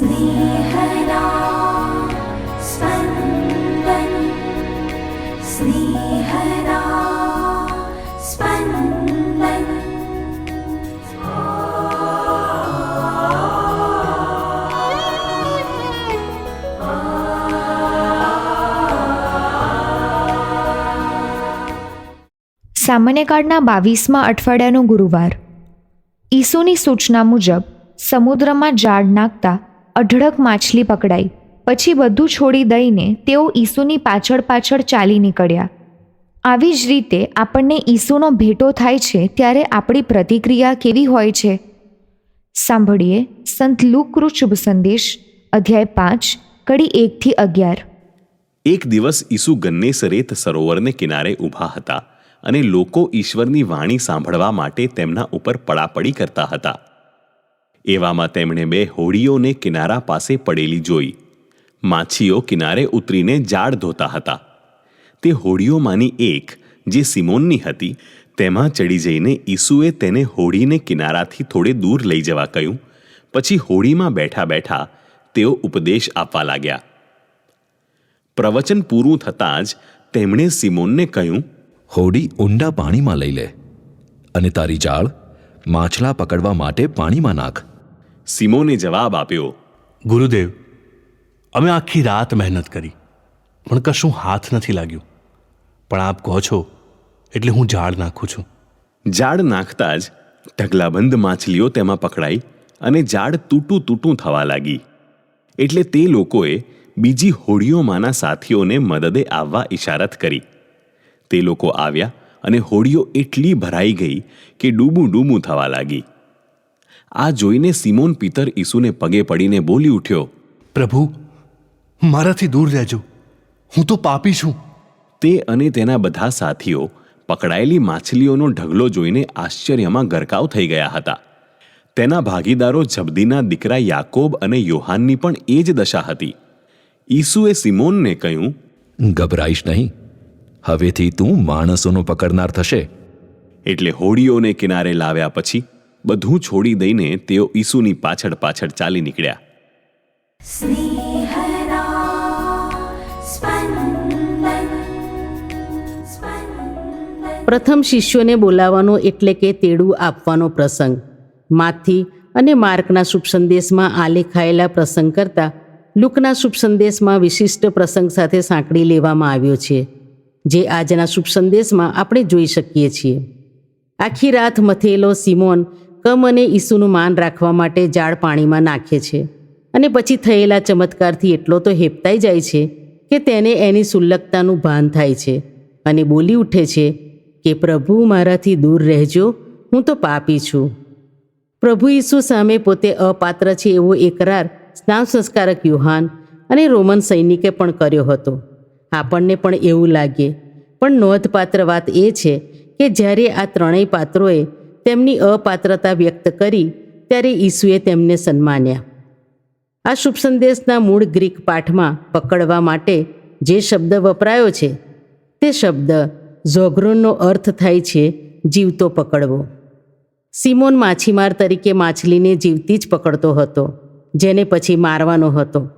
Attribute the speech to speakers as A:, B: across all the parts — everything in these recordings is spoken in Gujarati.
A: स्नेहदा स्पन्दन् स्नेहदा स्पन्दन्
B: સામાન્ય કાળના બાવીસમાં અઠવાડિયાનો ગુરુવાર ઈસુની સૂચના મુજબ સમુદ્રમાં જાળ નાખતા અઢળક માછલી પકડાઈ. પછી બધું છોડી દઈને તેઓ ઈસુની પાછળ પાછળ ચાલી નીકળ્યા. આવી જ રીતે આપણને ઈસુનો ભેટો થાય છે ત્યારે આપણી પ્રતિક્રિયા કેવી હોય છે? સાંભળીએ સંત લુકૃ શુભ સંદેશ, અધ્યાય પાંચ, કડી એકથી અગિયાર.
C: એક દિવસ ઈસુ ગન્નેસરેત સરોવરને કિનારે ઊભા હતા અને લોકો ઈશ્વરની વાણી સાંભળવા માટે તેમના ઉપર પડાપડી કરતા હતા. એવામાં તેમણે બે હોડીઓને કિનારા પાસે પડેલી જોઈ. માછીઓ કિનારે ઉતરીને જાળ ધોતા હતા. તે હોડીઓમાંની એક, જે સિમોનની હતી, તેમાં ચડી જઈને ઈસુએ તેને હોડીને કિનારાથી થોડે દૂર લઈ જવા કહ્યું. પછી હોડીમાં બેઠા બેઠા તેઓ ઉપદેશ આપવા લાગ્યા. પ્રવચન પૂરું થતાં જ તેમણે સિમોનને કહ્યું,
D: હોડી ઊંડા પાણીમાં લઈ લે અને તારી જાળ માછલા પકડવા માટે પાણીમાં નાખ.
C: સિમોને જવાબ આપ્યો
E: ગુરુદેવ અમે આખી રાત મહેનત કરી પણ કશું હાથ નથી લાગ્યું. પણ આપ કહો છો એટલે હું ઝાડ નાખું છું.
C: ઝાડ નાખતા જ ઢગલાબંધ માછલીઓ તેમાં પકડાઈ અને ઝાડ તૂટું તૂટું થવા લાગી. એટલે તે લોકોએ બીજી હોડીઓમાંના સાથીઓને મદદે આવવા ઇશારત કરી. તે લોકો આવ્યા અને હોડીઓ એટલી ભરાઈ ગઈ કે ડૂબું ડૂબું થવા લાગી. આ જોઈને સિમોન પિતર ઈસુને પગે પડીને બોલી ઉઠ્યો
E: પ્રભુ મારાથી દૂર રહેજો. હું તો પાપી છું.
C: તે અને તેના બધા સાથીઓ પકડાયેલી માછલીઓનો ઢગલો જોઈને આશ્ચર્યમાં ગરકાવ થઈ ગયા હતા. તેના ભાગીદારો જબદીના દીકરા યાકોબ અને યોહાનની પણ એ જ દશા હતી. ઈસુએ સિમોનને કહ્યું
D: ગભરાઈશ નહીં. હવેથી તું માણસોનો પકડનાર થશે.
C: એટલે હોડીઓને કિનારે લાવ્યા પછી બધું છોડી દઈને તેઓ ઈસુની પાછળ પાછળ ચાલી નીકળ્યા.
F: પ્રથમ શિષ્યોને બોલાવવાનો એટલે કે તેડું આપવાનો પ્રસંગ. માથી અને માર્કના શુભ સંદેશમાં આલેખાયેલા પ્રસંગ કરતા લુકના શુભ સંદેશમાં વિશિષ્ટ પ્રસંગ સાથે સાંકળી લેવામાં આવ્યો છે જે આજના શુભ સંદેશમાં આપણે જોઈ શકીએ છીએ. આખી રાત મથેલો સિમોન કમ અને ઈસુનું માન રાખવા માટે જાળ પાણીમાં નાખે છે. અને પછી થયેલા ચમત્કારથી એટલો તો હેપતાઈ જાય છે કે તેને એની સુલ્લકતાનું ભાન થાય છે. અને બોલી ઉઠે છે કે, પ્રભુ, મારાથી દૂર રહેજો, હું તો પાપી છું. પ્રભુ ઈસુ સામે પોતે અપાત્ર છે એવો એકરાર સ્નાન સંસ્કારક યુહાન અને રોમન સૈનિકે પણ કર્યો હતો. આપણને પણ એવું લાગે. પણ નોંધપાત્ર વાત એ છે કે જ્યારે આ ત્રણેય પાત્રોએ તેમની અપાત્રતા વ્યક્ત કરી ત્યારે ઈસુએ તેમને સન્માન્યા. આ શુભ સંદેશના મૂળ ગ્રીક પાઠમાં પકડવા માટે જે શબ્દ વપરાયો છે, તે શબ્દ ઝોગ્રોનનો અર્થ થાય છે જીવતો પકડવો. સિમોન માછીમાર તરીકે માછલીને જીવતી જ પકડતો હતો, જેને પછી મારવાનો હતો.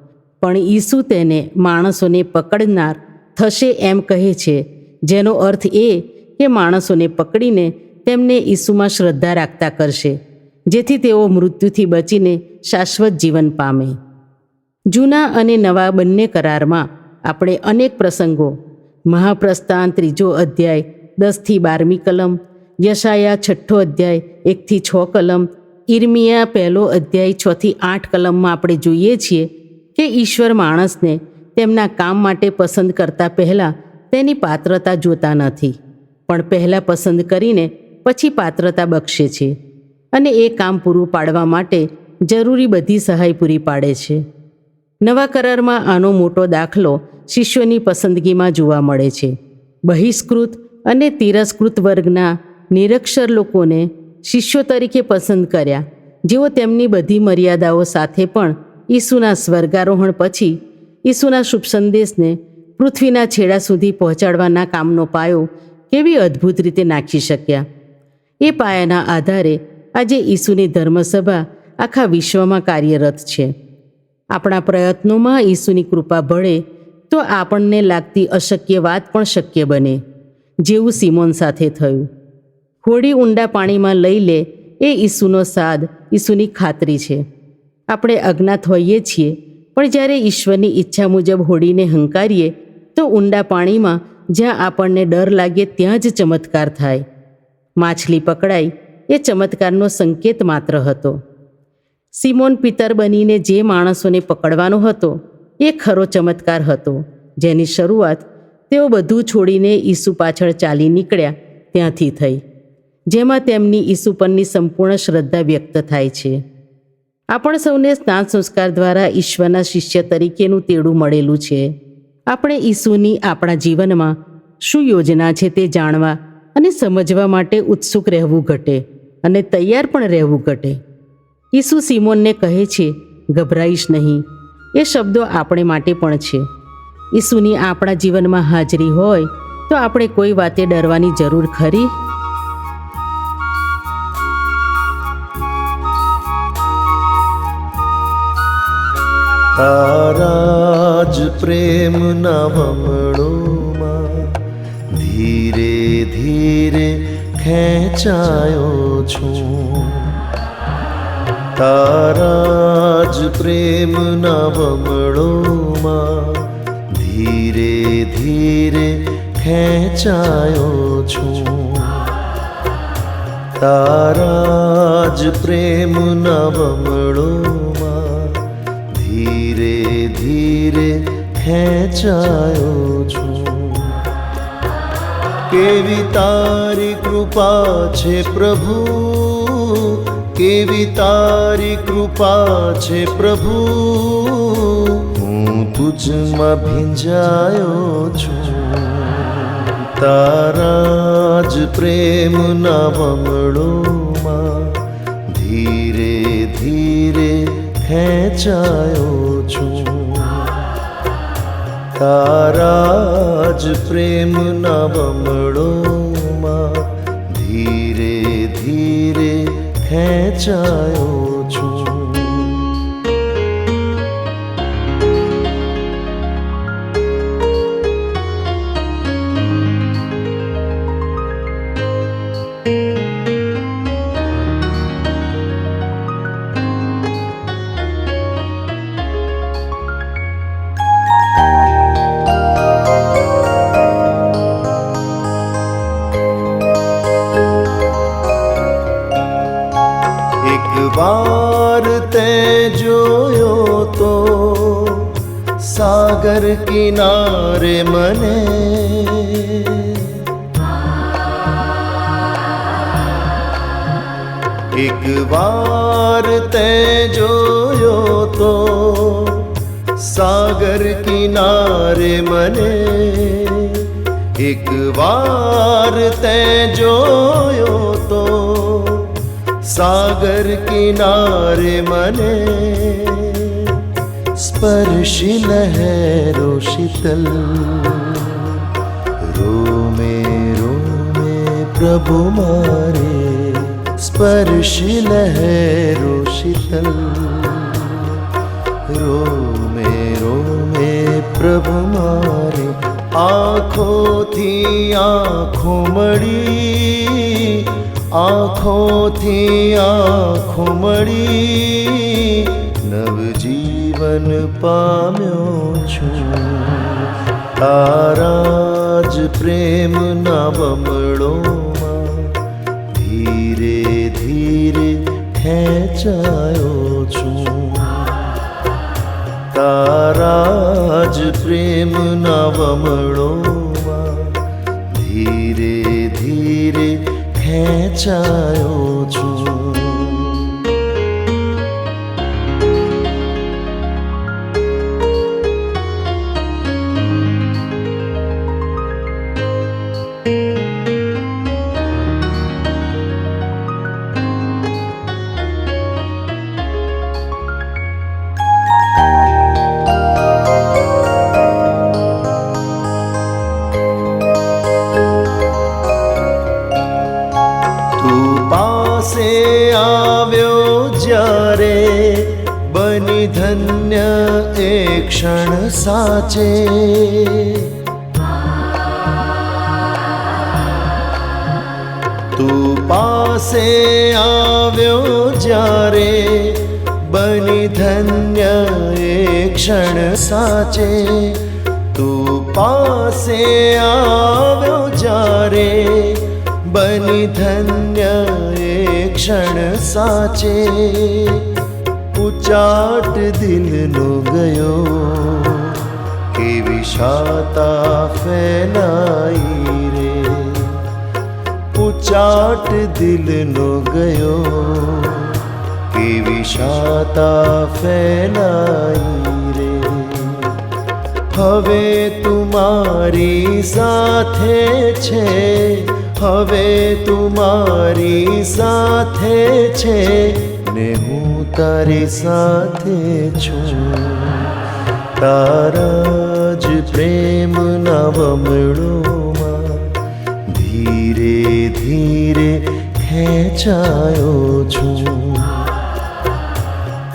F: પણ ઈસુ તેને માણસોને પકડનાર થશે એમ કહે છે, જેનો અર્થ એ કે માણસોને પકડીને તેમને ઈસુમાં શ્રદ્ધા રાખતા કરશે, જેથી તેઓ મૃત્યુથી બચીને શાશ્વત જીવન પામે. જૂના અને નવા બંને કરારમાં આપણે અનેક પ્રસંગો, મહાપ્રસ્થાન ત્રીજો અધ્યાય દસથી બારમી કલમ, યશાયા છઠ્ઠો અધ્યાય એકથી છ કલમ ઇર્મિયા પહેલો અધ્યાય છથી આઠ કલમમાં આપણે જોઈએ છીએ કે ઈશ્વર માણસને તેમના કામ માટે પસંદ કરતા પહેલાં તેની પાત્રતા જોતા નથી. પણ પહેલાં પસંદ કરીને પછી પાત્રતા બક્ષે છે અને એ કામ પૂરું પાડવા માટે જરૂરી બધી સહાય પૂરી પાડે છે. નવા કરારમાં આનો મોટો દાખલો શિષ્યોની પસંદગીમાં જોવા મળે છે. બહિષ્કૃત અને તિરસ્કૃત વર્ગના નિરક્ષર લોકોને શિષ્યો તરીકે પસંદ કર્યા. જેઓ તેમની બધી મર્યાદાઓ સાથે પણ ઈસુના સ્વર્ગારોહણ પછી ઈસુના શુભ સંદેશને પૃથ્વીના છેડા સુધી પહોંચાડવાના કામનો પાયો કેવી અદ્ભુત રીતે નાખી શક્યા. એ પાયાના આધારે આજે ઈસુની ધર્મસભા આખા વિશ્વમાં કાર્યરત છે. આપણા પ્રયત્નોમાં ઈસુની કૃપા ભળે તો આપણને લાગતી અશક્ય વાત પણ શક્ય બને, જેવું સિમોન સાથે થયું. હોડી ઊંડા પાણીમાં લઈ લે એ ઈસુનો સાદ ઈસુની ખાતરી છે. આપણે અજ્ઞાત હોઈએ છીએ, પણ જ્યારે ઈશ્વરની ઈચ્છા મુજબ હોડીને હંકારીએ, તો ઊંડા પાણીમાં જ્યાં આપણને ડર લાગે ત્યાં જ ચમત્કાર થાય. માછલી પકડાઈ એ ચમત્કારનો સંકેત માત્ર હતો. સિમોન પિતર બનીને જે માણસોને પકડવાનો હતો, એ ખરો ચમત્કાર હતો. જેની શરૂઆત તેઓ બધું છોડીને ઈસુ પાછળ ચાલી નીકળ્યા ત્યાંથી થઈ, જેમાં તેમની ઈસુ પરની સંપૂર્ણ શ્રદ્ધા વ્યક્ત થાય છે. આપણ સૌને સ્નાન સંસ્કાર દ્વારા ઈશ્વરના શિષ્ય તરીકેનું તેડું મળેલું છે. આપણે ઈસુની આપણા જીવનમાં શું યોજના છે તે જાણવા અને સમજવા માટે ઉત્સુક રહેવું ઘટે અને તૈયાર પણ રહેવું ઘટે. ઈસુ સિમોનને કહે છે, ગભરાઈશ નહીં. એ શબ્દો આપણે માટે પણ છે. ઈસુની આપણા જીવનમાં હાજરી હોય તો આપણે કોઈ વાતે ડરવાની જરૂર ખરી?
G: તારા જ પ્રેમના વમળોમાં ધીરે ધીરે ખેંચાયો છું. તારા જ પ્રેમના બમણોમાં ધીરે ધીરે ખેંચાયો છું. તારા જ પ્રેમના બમણોમાં ધીરે ધીરે ખેંચાયો છું. કેવી તારી કૃપા છે પ્રભુ? કેવી તારી કૃપા છે પ્રભુ? હું તુજમાં ભીંજાયો છું. તારા જ પ્રેમના વમળોમાં ધીરે ધીરે ખેંચાયો છું. તારા જ પ્રેમના બમણોમાં ધીરે ધીરે ખેંચાયો છું. સાગર કિનારે મને એક વાર તે જોયો તો સાગર કિનારે મને એક વાર તે જોયો તો સાગર કિનારે મને સ્પર્શી લહેરો શીતલ રોમે રોમે પ્રભુ મારે સ્પર્શી લહેરો શીતલ રોમે રોમે પ્રભુ મારે આંખોથી આંખો મળી આંખોથી આંખો મળી નવજીવન પામ્યો છું. તારા જ પ્રેમના બમળોમાં ધીરે ધીરે ખેંચાયો છું. તારા જ પ્રેમના વમળોમાં ધીરે ધીરે ખેંચાયો છું. ધન્ય એ ક્ષણ સાચે તું પાસે આવ્યો જ્યારે બની ધન્ય એ ક્ષણ સાચે તું પાસે આવ્યો જ્યારે બની ધન્ય એ ક્ષણ સાચે ઉચાટ દિલનો ગયો, કેવી શાતા ફેલાઈ રે. ઉચાટ દિલનો ગયો, કેવી શાતા ફેલાઈ રે. હવે તુમારી સાથે છે, હવે તુમારી સાથે છે. ને હું તારી સાથે છું. તારા જ પ્રેમના વમળોમાં ધીરે ધીરે ખેંચાયો છું.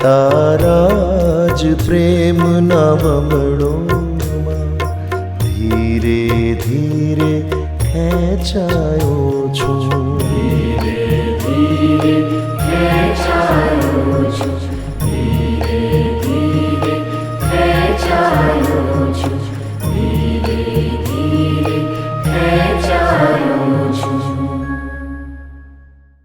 G: તારા જ પ્રેમના વમળોમાં ધીરે ધીરે ખેંચાયો છું.
A: ખેંચાયો છું